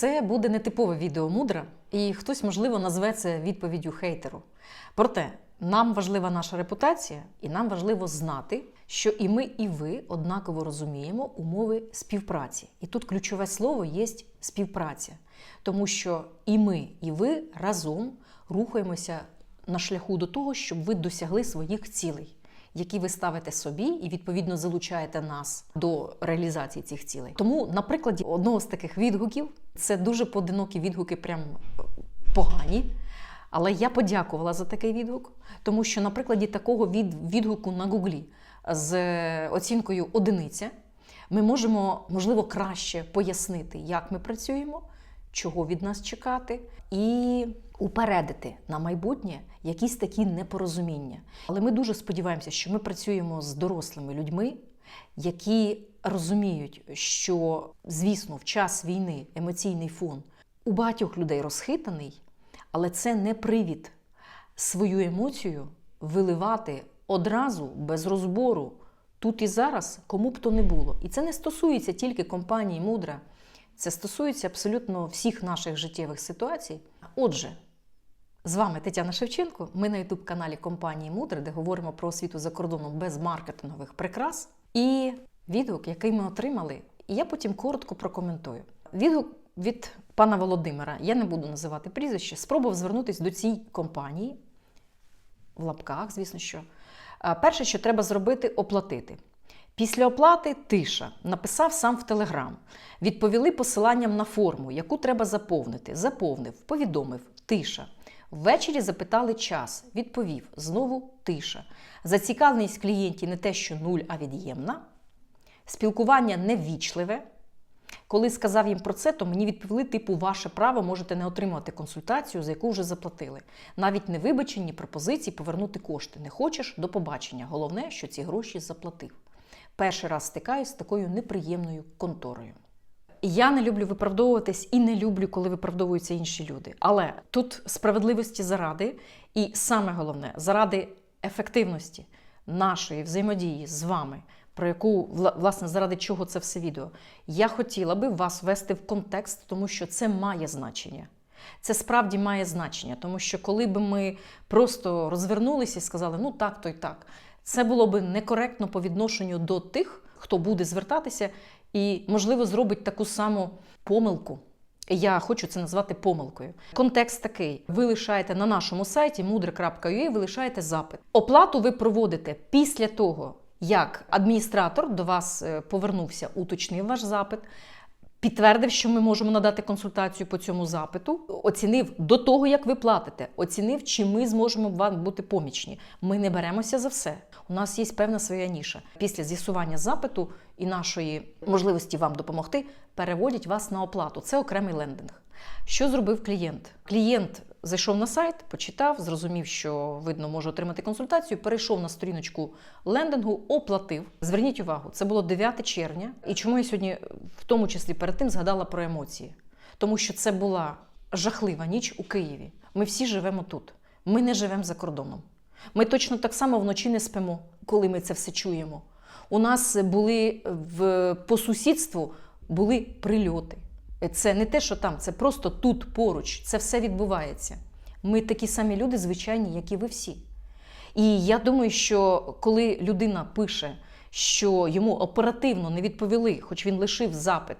це буде нетипове відео мудра, і хтось, можливо, назве це відповіддю хейтеру. Проте нам важлива наша репутація, і нам важливо знати, що і ми, і ви однаково розуміємо умови співпраці. І тут ключове слово є співпраця, тому що і ми, і ви разом рухаємося на шляху до того, щоб ви досягли своїх цілей, які ви ставите собі, і відповідно залучаєте нас до реалізації цих цілей. Тому, на прикладі одного з таких відгуків, це дуже поодинокі відгуки, прям погані. Але я подякувала за такий відгук, тому що на прикладі такого від, відгуку на Гуглі з оцінкою одиниця ми можемо, можливо, краще пояснити, як ми працюємо, чого від нас чекати, і упередити на майбутнє якісь такі непорозуміння. Але ми дуже сподіваємося, що ми працюємо з дорослими людьми, які розуміють, що, звісно, в час війни емоційний фон у багатьох людей розхитаний, але це не привід свою емоцію виливати одразу без розбору тут і зараз, кому б то не було. І це не стосується тільки компанії Мудра, це стосується абсолютно всіх наших життєвих ситуацій. Отже, з вами Тетяна Шевченко. Ми на youtube каналі компанії Мудра, де говоримо про освіту за кордоном без маркетингових прикрас. І відгук, який ми отримали, і я потім коротко прокоментую. Відгук від пана Володимира, я не буду називати прізвище, спробував звернутися до цієї компанії в лапках, звісно, що. Перше, що треба зробити, оплатити. Після оплати тиша. Написав сам в Телеграм. Відповіли посиланням на форму, яку треба заповнити. Заповнив, повідомив, тиша. Ввечері запитали час. Відповів, знову тиша. Зацікавленість клієнтів не те, що нуль, а від'ємна. Спілкування неввічливе. Коли сказав їм про це, то мені відповіли, типу, ваше право можете не отримувати консультацію, за яку вже заплатили. Навіть не вибачені пропозиції повернути кошти. Не хочеш до побачення. Головне, що ці гроші заплатив. Перший раз стикаюсь з такою неприємною конторою. Я не люблю виправдовуватись і не люблю, коли виправдовуються інші люди. Але тут справедливості заради, і саме головне, заради ефективності нашої взаємодії з вами, про яку вла- власне заради чого це все відео, я хотіла би вас ввести в контекст, тому що це має значення. Це справді має значення, тому що коли б ми просто розвернулися і сказали, ну так, то й так, це було б некоректно по відношенню до тих, хто буде звертатися і, можливо, зробить таку саму помилку. Я хочу це назвати помилкою. Контекст такий: ви лишаєте на нашому сайті mudre.ua, ви лишаєте запит. Оплату ви проводите після того, як адміністратор до вас е, повернувся, уточнив ваш запит. Підтвердив, що ми можемо надати консультацію по цьому запиту, оцінив до того, як ви платите, оцінив, чи ми зможемо вам бути помічні. Ми не беремося за все. У нас є певна своя ніша. Після з'ясування запиту і нашої можливості вам допомогти, переводять вас на оплату. Це окремий лендинг. Що зробив клієнт? Клієнт зайшов на сайт, почитав, зрозумів, що видно може отримати консультацію. Перейшов на сторіночку лендингу, оплатив. Зверніть увагу, це було 9 червня. І чому я сьогодні, в тому числі перед тим, згадала про емоції? Тому що це була жахлива ніч у Києві. Ми всі живемо тут. Ми не живемо за кордоном. Ми точно так само вночі не спимо, коли ми це все чуємо. У нас були в по сусідству були прильоти. Це не те, що там, це просто тут поруч. Це все відбувається. Ми такі самі люди, звичайні, як і ви всі. І я думаю, що коли людина пише, що йому оперативно не відповіли, хоч він лишив запит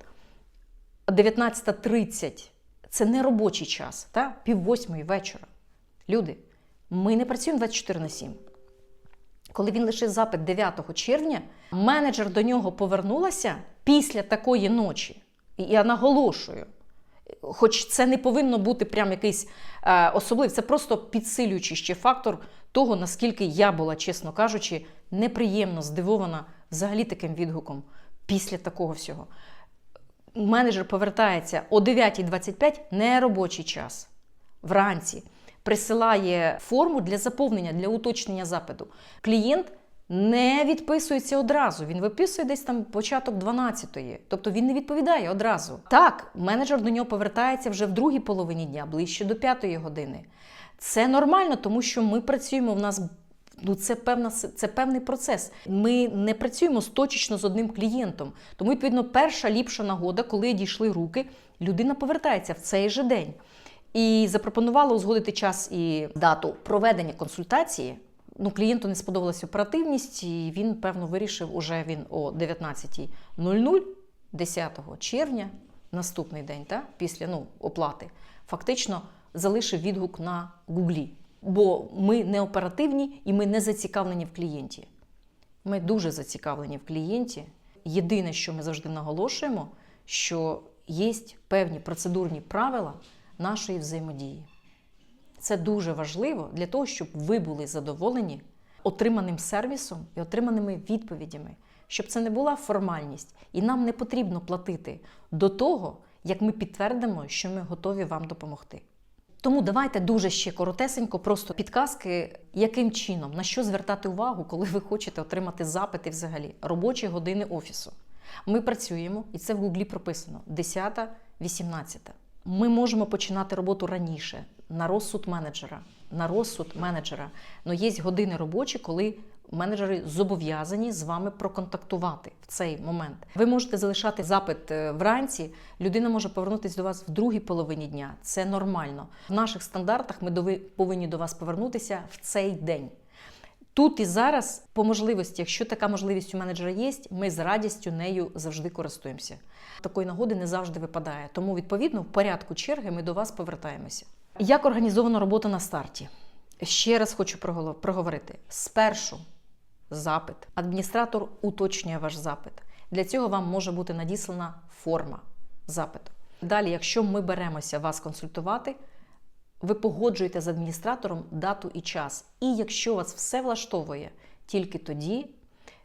19.30, це не робочий час, та? пів восьмої вечора. Люди, ми не працюємо 24 на 7. Коли він лишив запит 9 червня, менеджер до нього повернулася після такої ночі. І я наголошую, хоч це не повинно бути прям якийсь е, особливий, це просто підсилюючий ще фактор того, наскільки я була, чесно кажучи, неприємно здивована взагалі таким відгуком після такого всього. Менеджер повертається о 9.25 не робочий час вранці. Присилає форму для заповнення, для уточнення запиту. Клієнт не відписується одразу. Він виписує десь там початок 12-ї. Тобто він не відповідає одразу. Так, менеджер до нього повертається вже в другій половині дня, ближче до 5-ї години. Це нормально, тому що ми працюємо в нас Ну, це певна це певний процес. Ми не працюємо точечно з одним клієнтом. Тому, відповідно, перша ліпша нагода, коли дійшли руки, людина повертається в цей же день. І запропонувала узгодити час і дату проведення консультації. Ну, клієнту не сподобалася оперативність, і він, певно, вирішив уже він о 19.00 10 червня, наступний день, та, після ну, оплати, фактично залишив відгук на Гуглі. Бо ми не оперативні і ми не зацікавлені в клієнті. Ми дуже зацікавлені в клієнті. Єдине, що ми завжди наголошуємо, що є певні процедурні правила нашої взаємодії. Це дуже важливо для того, щоб ви були задоволені отриманим сервісом і отриманими відповідями, щоб це не була формальність, і нам не потрібно платити до того, як ми підтвердимо, що ми готові вам допомогти. Тому давайте дуже ще коротесенько, просто підказки, яким чином, на що звертати увагу, коли ви хочете отримати запити взагалі, робочі години офісу. Ми працюємо, і це в Гуглі прописано 10-18. Ми можемо починати роботу раніше, на розсуд менеджера. На розсуд менеджера. Но є години робочі, коли менеджери зобов'язані з вами проконтактувати в цей момент. Ви можете залишати запит е, вранці, людина може повернутися до вас в другій половині дня. Це нормально. В наших стандартах ми повинні до вас повернутися в цей день. Тут і зараз, по можливості, якщо така можливість у менеджера є, ми з радістю нею завжди користуємося. Такої нагоди не завжди випадає. Тому, відповідно, в порядку черги ми до вас повертаємося. Як організована робота на старті? Ще раз хочу проговорити: спершу запит. Адміністратор уточнює ваш запит. Для цього вам може бути надіслана форма запиту. Далі, якщо ми беремося вас консультувати, ви погоджуєте з адміністратором дату і час. І якщо вас все влаштовує, тільки тоді,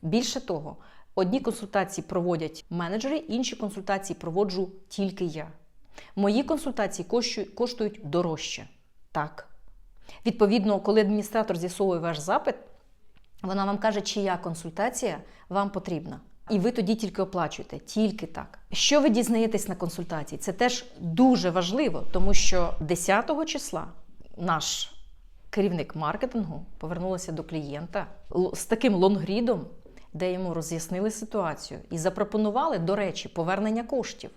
більше того, одні консультації проводять менеджери, інші консультації проводжу тільки я. Мої консультації коштують, дорожче. Так. Відповідно, коли адміністратор з'ясовує ваш запит, вона вам каже, чия консультація вам потрібна. І ви тоді тільки оплачуєте, тільки так. Що ви дізнаєтесь на консультації? Це теж дуже важливо, тому що 10 числа наш керівник маркетингу повернулася до клієнта з таким лонгрідом, де йому роз'яснили ситуацію і запропонували, до речі, повернення коштів,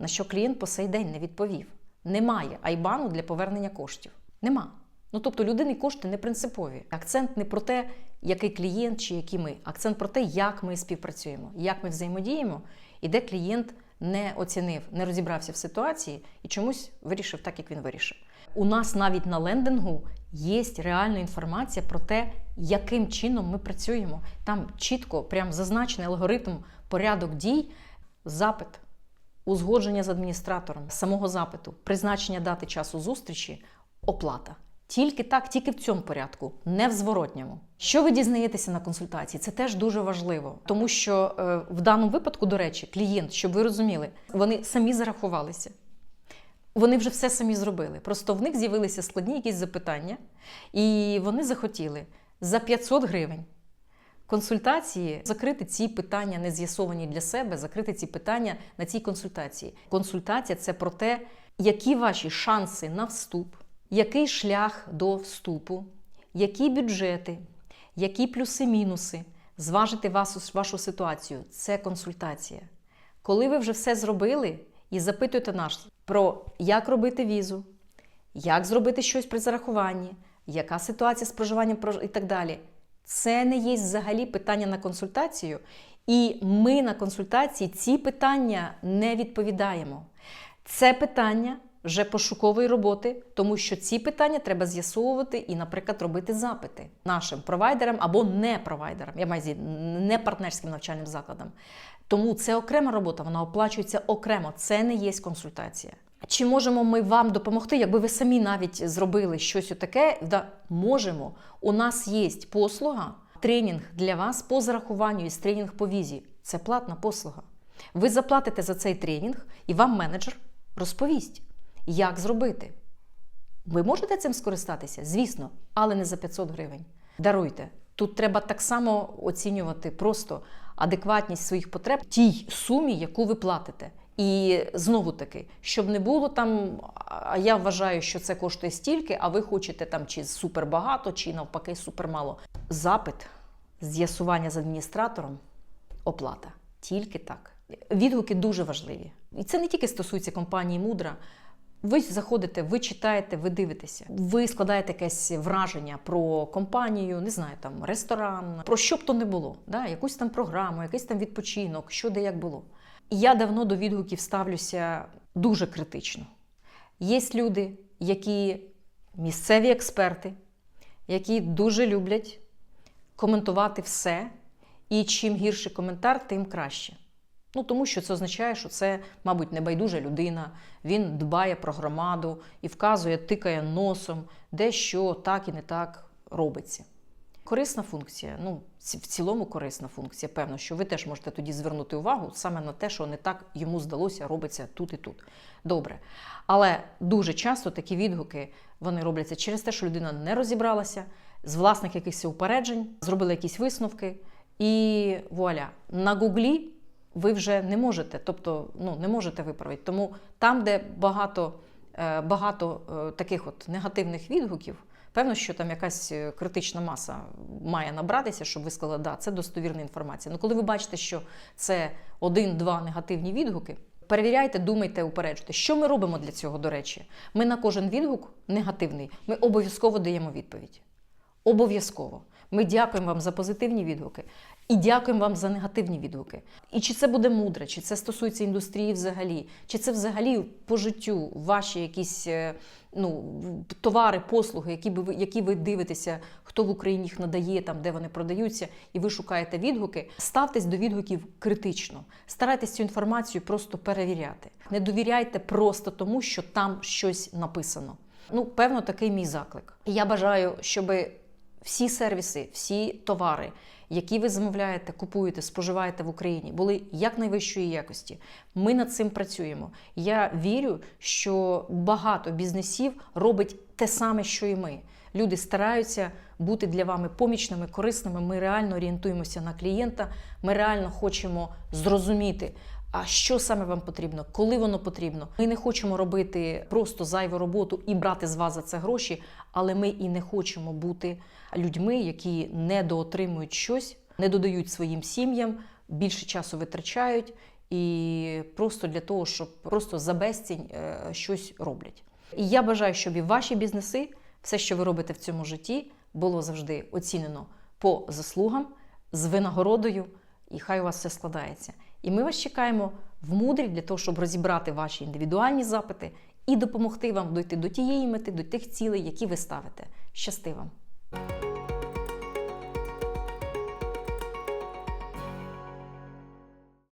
на що клієнт по сей день не відповів. Немає айбану для повернення коштів. Нема. Ну тобто людини кошти не принципові. Акцент не про те, який клієнт чи які ми. Акцент про те, як ми співпрацюємо, як ми взаємодіємо, і де клієнт не оцінив, не розібрався в ситуації і чомусь вирішив так, як він вирішив. У нас навіть на лендингу є реальна інформація про те, яким чином ми працюємо. Там чітко, прям зазначений алгоритм, порядок дій, запит, узгодження з адміністратором самого запиту, призначення дати часу зустрічі, оплата. Тільки так, тільки в цьому порядку, не в зворотньому. Що ви дізнаєтеся на консультації? Це теж дуже важливо, тому що е, в даному випадку, до речі, клієнт, щоб ви розуміли, вони самі зарахувалися. Вони вже все самі зробили. Просто в них з'явилися складні якісь запитання, і вони захотіли за 500 гривень консультації закрити ці питання, не з'ясовані для себе, закрити ці питання на цій консультації. Консультація це про те, які ваші шанси на вступ, який шлях до вступу, які бюджети, які плюси-мінуси, зважити вас, вашу ситуацію. Це консультація. Коли ви вже все зробили і запитуєте нас про як робити візу, як зробити щось при зарахуванні, яка ситуація з проживанням і так далі. Це не є взагалі питання на консультацію, і ми на консультації ці питання не відповідаємо. Це питання вже пошукової роботи, тому що ці питання треба з'ясовувати і, наприклад, робити запити нашим провайдерам або не провайдерам, я маю не партнерським навчальним закладам. Тому це окрема робота, вона оплачується окремо. Це не є консультація. Чи можемо ми вам допомогти, якби ви самі навіть зробили щось таке? Да, можемо. У нас є послуга, тренінг для вас по зарахуванню із тренінг по візі. Це платна послуга. Ви заплатите за цей тренінг, і вам менеджер розповість, як зробити. Ви можете цим скористатися? Звісно, але не за 500 гривень. Даруйте. Тут треба так само оцінювати просто адекватність своїх потреб тій сумі, яку ви платите. І знову таки, щоб не було там, а я вважаю, що це коштує стільки, а ви хочете там чи супер багато, чи навпаки супер мало. Запит, з'ясування з адміністратором, оплата. Тільки так. Відгуки дуже важливі. І це не тільки стосується компанії Мудра. Ви заходите, ви читаєте, ви дивитеся, ви складаєте якесь враження про компанію, не знаю, там ресторан, про що б то не було, да? якусь там програму, якийсь там відпочинок, що де як було. Я давно до відгуків ставлюся дуже критично. Є люди, які місцеві експерти, які дуже люблять коментувати все, і чим гірший коментар, тим краще. Ну, тому що це означає, що це, мабуть, небайдужа людина, він дбає про громаду і вказує, тикає носом, де що так і не так робиться. Корисна функція, ну, в цілому корисна функція. Певно, що ви теж можете тоді звернути увагу саме на те, що не так йому здалося, робиться тут і тут. Добре. Але дуже часто такі відгуки вони робляться через те, що людина не розібралася, з власних якихось упереджень, зробила якісь висновки, і вуаля, на гуглі ви вже не можете, тобто ну, не можете виправити. Тому там, де багато, е, багато е, таких от негативних відгуків, певно, що там якась е, критична маса має набратися, щоб ви сказали, да, це достовірна інформація. Ну, коли ви бачите, що це один-два негативні відгуки. Перевіряйте, думайте, упереджуйте. Що ми робимо для цього, до речі? Ми на кожен відгук негативний, ми обов'язково даємо відповідь. Обов'язково. Ми дякуємо вам за позитивні відгуки і дякуємо вам за негативні відгуки. І чи це буде мудре, чи це стосується індустрії взагалі, чи це взагалі по життю ваші якісь е, ну, товари, послуги, які, ви, які ви дивитеся, хто в Україні їх надає, там, де вони продаються, і ви шукаєте відгуки, ставтесь до відгуків критично. Старайтесь цю інформацію просто перевіряти. Не довіряйте просто тому, що там щось написано. Ну, певно, такий мій заклик. Я бажаю, щоб всі сервіси, всі товари, які ви замовляєте, купуєте, споживаєте в Україні, були якнайвищої якості. Ми над цим працюємо. Я вірю, що багато бізнесів робить те саме, що і ми. Люди стараються бути для вами помічними, корисними. Ми реально орієнтуємося на клієнта. Ми реально хочемо зрозуміти. А що саме вам потрібно, коли воно потрібно? Ми не хочемо робити просто зайву роботу і брати з вас за це гроші, але ми і не хочемо бути людьми, які недоотримують щось, не додають своїм сім'ям, більше часу витрачають і просто для того, щоб просто за безцінь е, щось роблять. І я бажаю, щоб і ваші бізнеси, все, що ви робите в цьому житті, було завжди оцінено по заслугам, з винагородою, і хай у вас все складається. І ми вас чекаємо в мудрі для того, щоб розібрати ваші індивідуальні запити і допомогти вам дойти до тієї мети, до тих цілей, які ви ставите. Щасти вам!